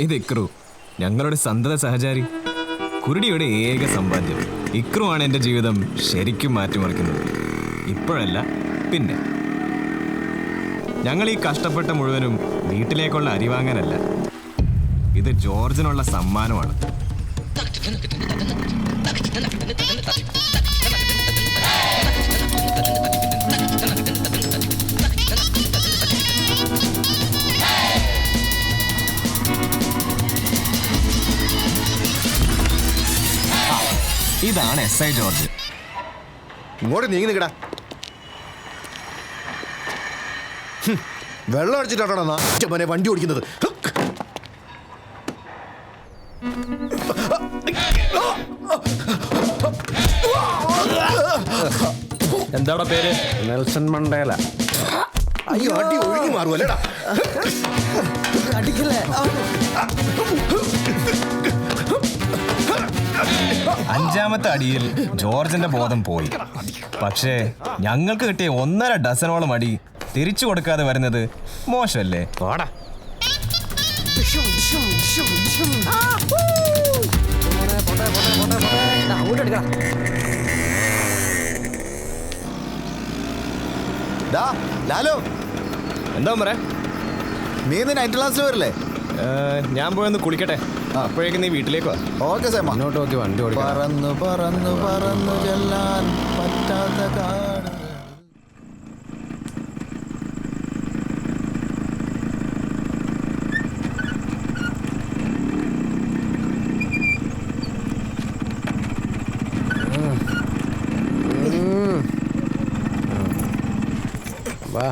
ഇത് ഇക്രു ഞങ്ങളുടെ സന്തത സഹചാരി. കുരുടിയുടെ ഏക സമ്പാദ്യം. ഇക്രു ആണ് എന്റെ ജീവിതം ശരിക്കും മാറ്റിമറിക്കുന്നത്. ഇപ്പോഴല്ല പിന്നെ. ഞങ്ങൾ ഈ കഷ്ടപ്പെട്ട മുഴുവനും വീട്ടിലേക്കുള്ള അരി വാങ്ങാനല്ല ഇത് ജോർജിനുള്ള സമ്മാനമാണ്. ഇതാണ് എസ് ഐ ജോർജ്. ഇങ്ങോട്ട് നീങ്ങി നിൽക്കടാ വെള്ളം അടിച്ചിട്ടാണോ വണ്ടി ഓടിക്കുന്നത്. എന്താടാ പേര്? Nelson Mandela. അയ്യോ അടി ഒഴുകി മാറുമല്ലേടാ. അഞ്ചാമത്തെ അടിയിൽ ജോർജിന്റെ ബോധം പോയി. പക്ഷേ ഞങ്ങൾക്ക് കിട്ടിയ ഒന്നര ഡസനോളം അടി തിരിച്ചു കൊടുക്കാതെ വരുന്നത് മോശമല്ലേ? ഓടാ ലാലോ. എന്താ പറയാ നീ ഇന്ന് നൈറ്റ് ക്ലാസ്സിൽ വരില്ലേ? ഞാൻ പോയൊന്ന് കുളിക്കട്ടെ. അപ്പോഴേക്കും നീ വീട്ടിലേക്ക് വാ. ഓക്കെ സേമ. മുന്നോട്ട് നോക്കി വണ്ടി ഓടിക്കാം പറന്നു പറന്നു പറന്നു ചെല്ലാൻ പറ്റാത്ത കാട്. വാ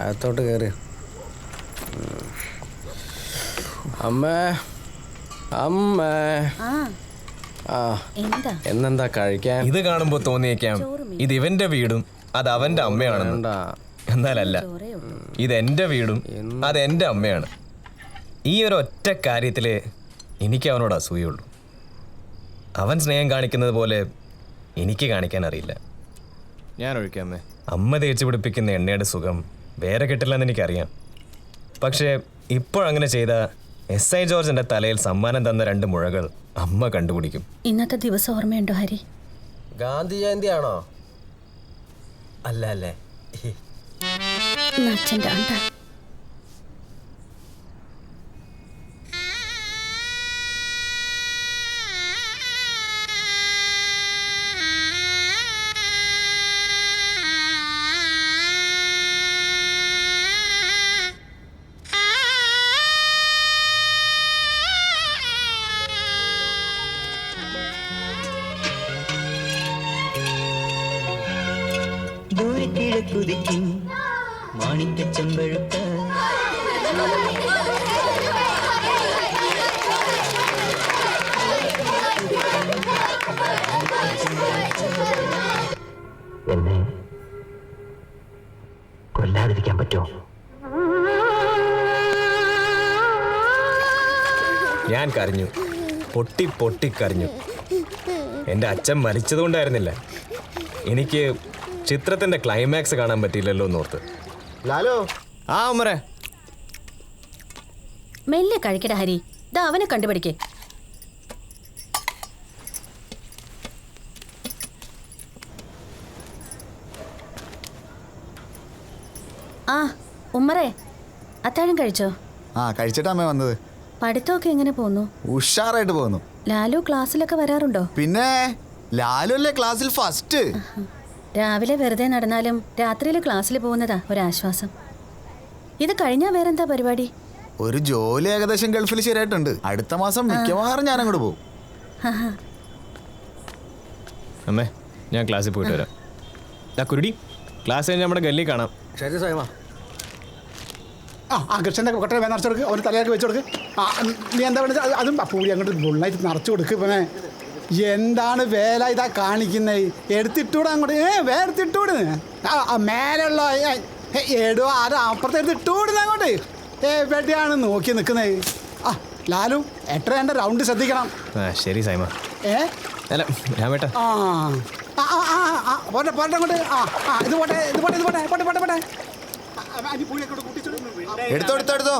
അകത്തോട്ട് കയറി അമ്മേ. അമ്മേ. ആ. ആ. എന്താ? എന്നെന്താ കഴിക്കാൻ? ഇത് കാണുമ്പോ തോന്നിയേക്കാം. ഇത് ഇവന്റെ വീടും അത് അവന്റെ അമ്മയാണെന്ന്. വേണ്ട. എന്നാലല്ല ഇത് എന്റെ വീടും അത് എന്റെ അമ്മയാണ്. ഈ ഒരു ഒറ്റ കാര്യത്തിൽ എനിക്ക് അവനോട് അസൂയുള്ളൂ അവൻ സ്നേഹം കാണിക്കുന്നത് പോലെ എനിക്ക് കാണിക്കാൻ അറിയില്ല. ഞാൻ ഒഴിക്കാമേ അമ്മ തേച്ച് പിടിപ്പിക്കുന്ന എണ്ണയുടെ സുഖം വേറെ കിട്ടില്ലെന്ന് എനിക്കറിയാം. പക്ഷേ ഇപ്പോഴങ്ങനെ ചെയ്ത എസ് ഐ ജോർജിന്റെ തലയിൽ സമ്മാനം തന്ന രണ്ട് മുഴകൾ അമ്മ കണ്ടുപിടിക്കും. ഇന്നത്തെ ദിവസം ഓർമ്മയുണ്ടോ ഹരി? ഗാന്ധി ജയന്തി ആണോ അല്ല? അല്ലേ അച്ഛന്റെ ആണ്ട ദൂരെ കിഴക്കുതിക്കും മാണിക്ക ചെമ്പഴുക്ക എന്നെ കൊല്ലാതിരിക്കാൻ പറ്റുമോ? ഞാൻ കരഞ്ഞു. പൊട്ടി പൊട്ടി കരഞ്ഞു. എന്റെ അച്ഛൻ മരിച്ചതുകൊണ്ടായിരുന്നില്ല. എനിക്ക് ചിത്രത്തിന്റെ ക്ലൈമാക്സ് കാണാൻ പറ്റിയില്ലല്ലോ എന്നോർത്ത്. ലാലോ. ആ ഉമ്മറെ. മെല്ലെ കഴിക്കട ഹരി. ദാ അവനെ കണ്ടുപിടിക്കേ. ആ ഉമ്മറേ അത്താഴം കഴിച്ചോ? ആ കഴിച്ചിട്ടാ അമ്മ വന്നത്. പഠിത്തമൊക്കെ എങ്ങനെ പോന്നു? ഉഷാറായിട്ട് പോകുന്നു ലാലു ക്ലാസ്സിലൊക്കെ വരാറുണ്ടോ? പിന്നെ ലാലു അല്ലേ ക്ലാസ്സിൽ ഫസ്റ്റ് രാവിലെ വെറുതെ നടന്നാലും രാത്രിയിൽ ക്ലാസ്സിൽ പോകുന്നതാ ഒരാശ്വാസം. ഇത് കഴിഞ്ഞാൽ വേറെന്താ പരിപാടി? ഒരു ജോലി ഏകദേശം ഗൾഫിൽ ശരിയായിട്ടുണ്ട്. അടുത്ത മാസം മിക്കവാറും ഞാൻ അങ്ങോട്ട് പോകും അമ്മേ ഞാൻ ക്ലാസ്സിൽ പോയിട്ട് വരാം. ദാ കുരുടി ക്ലാസ് കഴിഞ്ഞ് നമ്മുടെ ഗല്ലി കാണാം. ശരി സ്വയമാ ആ ആ കൃഷ്ണന്റെ കൊട്ടയെ വേണം നിറച്ചു കൊടുക്ക് അവന് തലയാക്കി വെച്ചു കൊടുക്ക്. ആ നീ എന്താ വേണ്ടത് അതും പൂരി അങ്ങോട്ട് ഫുള്ളായിട്ട് നിറച്ചു കൊടുക്ക് ഇവനെ എന്താണ് വേല ഇതാ കാണിക്കുന്നത് എടുത്തിട്ടൂടെ അങ്ങോട്ട്. ഏ വേ എടുത്തിട്ടൂട് ആ മേലുള്ള എടോ അത് അപ്പുറത്ത് എടുത്തിട്ടൂടുന്ന അങ്ങോട്ട്. ഏ വെട്ടിയാണ് നോക്കി നിൽക്കുന്നത് ആ ലാലു എട്ടരേന്റെ റൗണ്ട് ശ്രദ്ധിക്കണം. ശരി സൈമ. ഏ? അല്ല രാമേട്ട ആ ആ ആ ആ ആ പോട്ടെ പോട്ടെ അങ്ങോട്ട്. ആ ആ ഇത് പോട്ടെ ഇത് പോട്ടെ ഇത് പോട്ടെ പോട്ടെ പോട്ടെ പോട്ടെ. എടുത്തോ എടുത്തോ എടുത്തോ.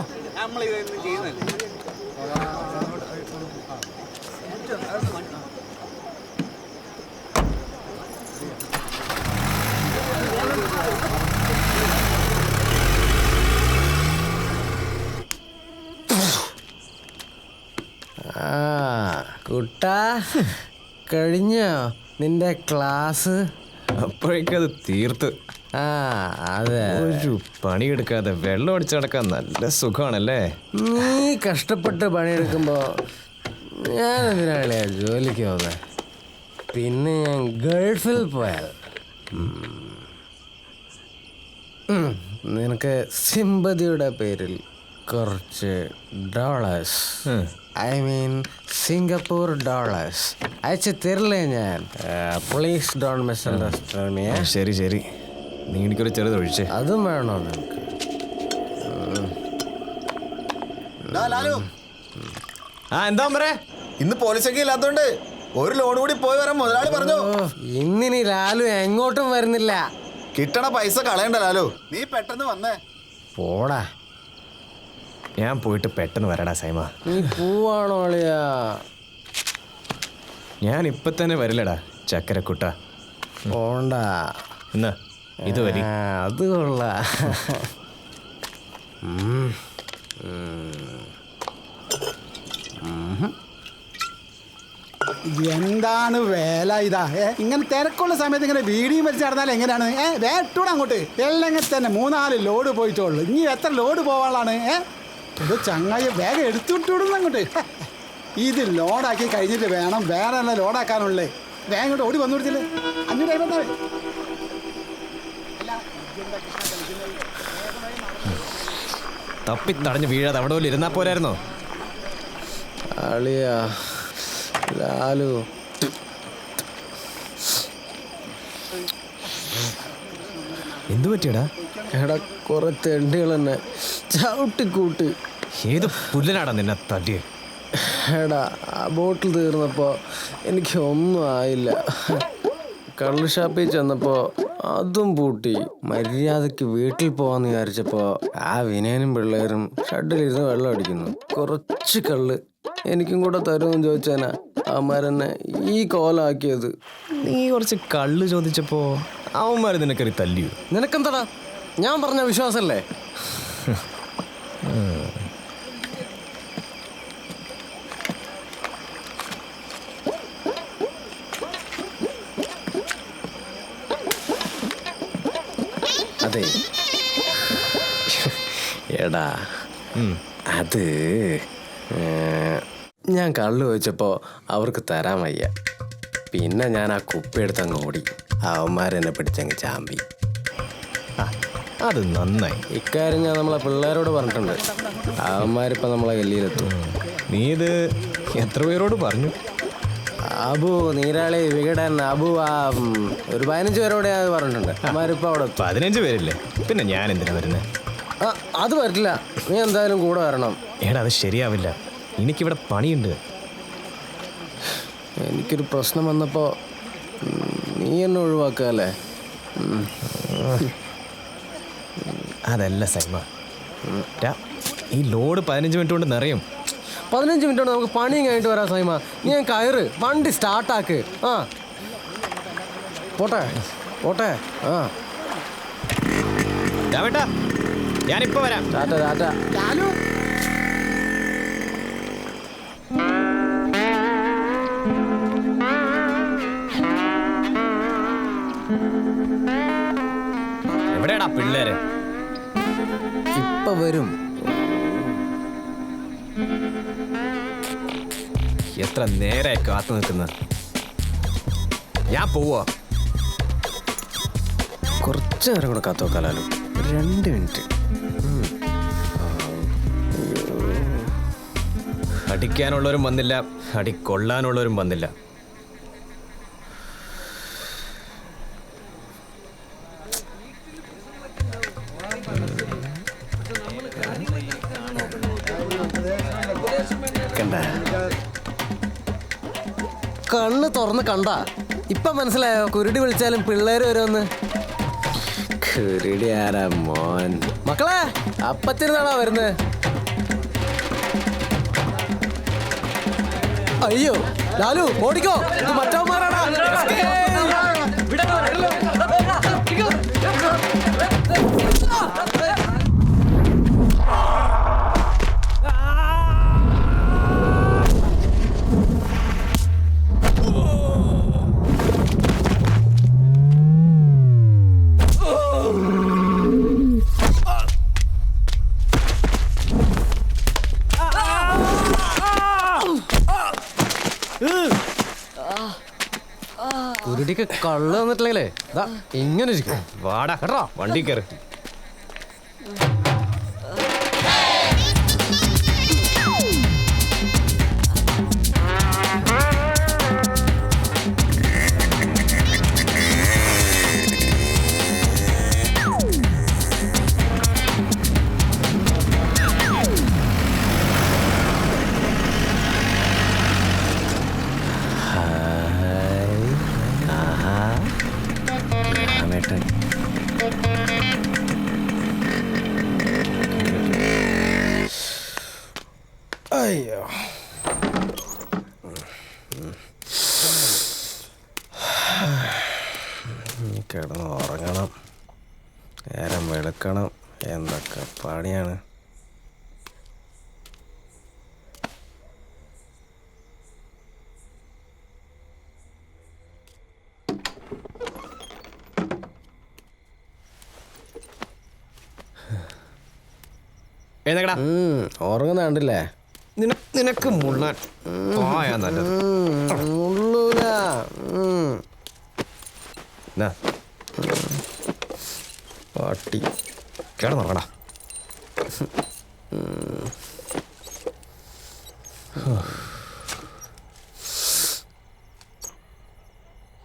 കുട്ടാ കഴിഞ്ഞോ നിന്റെ ക്ലാസ്? അപ്പോഴേക്കത് തീർത്ത്. ആ അതെ. ഒരു പണിയെടുക്കാതെ വെള്ളം അടിച്ചു നടക്കാൻ നല്ല സുഖമാണല്ലേ? നീ കഷ്ടപ്പെട്ട് പണിയെടുക്കുമ്പോ ഞാൻ എന്തിനാളിയാ ജോലിക്ക് പോകുന്നത് പിന്നെ ഞാൻ ഗൾഫിൽ പോയാൽ. നിനക്ക് സിമ്പതിയുടെ പേരിൽ കുറച്ച് dollars. I mean Singapore dollars അയച്ചു തരില്ലേ ഞാൻ? പ്ലീസ് ഡോൺ മിസ് അണ്ടർസ്റ്റാൻഡ് ശരി ശരി. നീ എനിക്കൊരു ചെറുത് ഒഴിച്ചേ. അതും വേണോ നിനക്ക്? ആ എന്താ പറ ഇന്ന് പോലീസൊക്കെ ഇല്ലാത്തോണ്ട് ഒരു ലോൺ കൂടി പോയി വരാൻ മുതലാളി പറഞ്ഞു. ഇന്നിനി ലാലു എങ്ങോട്ടും വരുന്നില്ല. കിട്ടണ പൈസ കളയണ്ട ലാലു. നീ പെട്ടെന്ന് വന്നേ. പോടാ. ഞാൻ പോയിട്ട് പെട്ടെന്ന് വരടാ സൈമ. നീ പോവാണോ അളിയാ? ഞാൻ ഇപ്പൊ തന്നെ വരില്ലടാ ചക്കരക്കുട്ട. പോണ്ട. എന്നാ ഇത് വരി. അത് കൊള്ള. എന്താണ് വേല ഇതാ? ഏ ഇങ്ങനെ തിരക്കുള്ള സമയത്ത് ഇങ്ങനെ വീടിയും വലിച്ച് നടന്നാൽ എങ്ങനെയാണ്? ഏ വേട്ടൂടെ അങ്ങോട്ട്. എല്ലാം തന്നെ. മൂന്നാൽ ലോഡ് പോയിട്ടുള്ളൂ. ഇനി എത്ര ലോഡ് പോവാനുള്ളതാണ്? ഏ? ഇത് ചങ്ങായി വേഗം എടുത്തുവിട്ടുവിടുന്നു അങ്ങോട്ട്. ഇത് ലോഡാക്കി കഴിഞ്ഞിട്ട് വേണം വേറെ അല്ല ലോഡാക്കാനുള്ളേ. വേഗം ഇങ്ങോട്ട് ഓടി വന്നു കൊടുത്തില്ലേ? അഞ്ഞൂറ് അമ്പത്താറ് തപ്പി തടഞ്ഞ് വീഴാതെ അവിടെ പോലും ഇരുന്നാ പോരായിരുന്നോ? അളിയാ ലാലു. എന്തു പറ്റിയടാ? എടാ കുറെ തെണ്ടികൾ തന്നെ ചവിട്ടിക്കൂട്ടി ഏത് പുല്ലനാടാ നിന്നെ തട്ടിയേ എടാ ആ ബോട്ടിൽ തീർന്നപ്പോൾ എനിക്ക് ഒന്നും ആയില്ല. കള്ളു ഷാപ്പിൽ ചെന്നപ്പോൾ അതും പൂട്ടി. മര്യാദയ്ക്ക് വീട്ടിൽ പോവാന്ന് വിചാരിച്ചപ്പോൾ ആ വിനയനും പിള്ളേരും ഷഡിലിരുന്ന് വെള്ളം അടിക്കുന്നു. കുറച്ച് കള്ള് എനിക്കും കൂടെ തരുമെന്ന് ചോദിച്ചേനാ അവന്മാരെന്നെ ഈ കോലാക്കിയത്. നീ കുറച്ച് കള്ള് ചോദിച്ചപ്പോ അവന്മാര് നിനക്കറി തല്ലിയോ? നിനക്കെന്താടാ? ഞാൻ പറഞ്ഞ വിശ്വാസല്ലേ? എടാ. അത് ഞാൻ കള്ളു ചോദിച്ചപ്പോൾ അവർക്ക് തരാൻ വയ്യ. പിന്നെ ഞാൻ ആ കുപ്പി എടുത്ത് അങ്ങ് ഓടി. അവന്മാരെന്നെ പിടിച്ചങ്ങ് ചാമ്പി. അത് നന്നായി. ഇക്കാര്യം ഞാൻ നമ്മളെ പിള്ളേരോട് പറഞ്ഞിട്ടുണ്ട്. അവന്മാരിപ്പോൾ നമ്മളെ ഗല്ലിയിലെത്തും. നീ ഇത് എത്ര പേരോട് പറഞ്ഞു? അബു നീരാളി വികടൻ അബു ആ ഒരു പതിനഞ്ച് പേരോടെ അത് പറഞ്ഞിട്ടുണ്ട്. അവന്മാരിപ്പോൾ അവിടെ. പതിനഞ്ച് പേരില്ലേ? പിന്നെ ഞാൻ എന്തിനാ വരുന്നത് ആ അത് പറ്റില്ല. നീ എന്തായാലും കൂടെ വരണം. എടാ അത് ശരിയാവില്ല. എനിക്കിവിടെ പണിയുണ്ട്. എനിക്കൊരു പ്രശ്നം വന്നപ്പോൾ നീ എന്നെ ഒഴിവാക്കാല്ലേ ഉം. അതല്ല സൈമ. ഈ ലോഡ് പതിനഞ്ച് മിനിറ്റ് കൊണ്ട് നിറയും. പതിനഞ്ച് മിനിറ്റ് കൊണ്ട് നമുക്ക് പണിയും കഴിഞ്ഞിട്ട് വരാം സൈമ. നീ ഞാൻ കയറ്. വണ്ടി സ്റ്റാർട്ടാക്ക് ആ. പോട്ടെ പോട്ടെ. ആ. രാമേട്ടാ ഞാനിപ്പോ വരാം. ടാറ്റ ടാറ്റ. ലാലു എവിടെയാടാ പിള്ളേര്? ഇപ്പൊ വരും. എത്ര നേരെ കാത്തു നിൽക്കുന്നത് ഞാൻ പോവാ. കുറച്ച് നേരം കൂടെ കാത്തു നോക്കാലോ രണ്ട് മിനിറ്റ്. അടിക്കാനുള്ളവരും വന്നില്ല. അടിക്കൊള്ളാനുള്ളവരും വന്നില്ല. കണ്ണ് തുറന്ന് കണ്ട. ഇപ്പൊ മനസ്സിലായോ? കുരുടി വിളിച്ചാലും പിള്ളേര് വരുമെന്ന്. കുരുടി ആരാ മോൻ? മക്കളെ അപ്പത്തിരുന്നാണോ വരുന്നത്? അയ്യോ ലാലു ഓടിക്കോ ഇത് മറ്റവന്മാരാടാ. ഒരിടിക്ക് കള്ള് തന്നിട്ടില്ലെങ്കിലേ ഇങ്ങനെ ഇരിക്കും. വാടാ കേട്ടോ? വണ്ടി കയറി കിടന്ന് ഉറങ്ങണം. നേരം വെളുക്കണം. എന്തൊക്കെ പണിയാണ്? എഴുന്നേക്കടാ. ഉം, ഉറങ്ങുന്ന കണ്ടില്ലേ? നിനക്ക് മുള്ളാൻ. പോയാ നല്ലത്. ഉം, എന്നാ, പട്ടി. കിടന്നുറങ്ങടാ.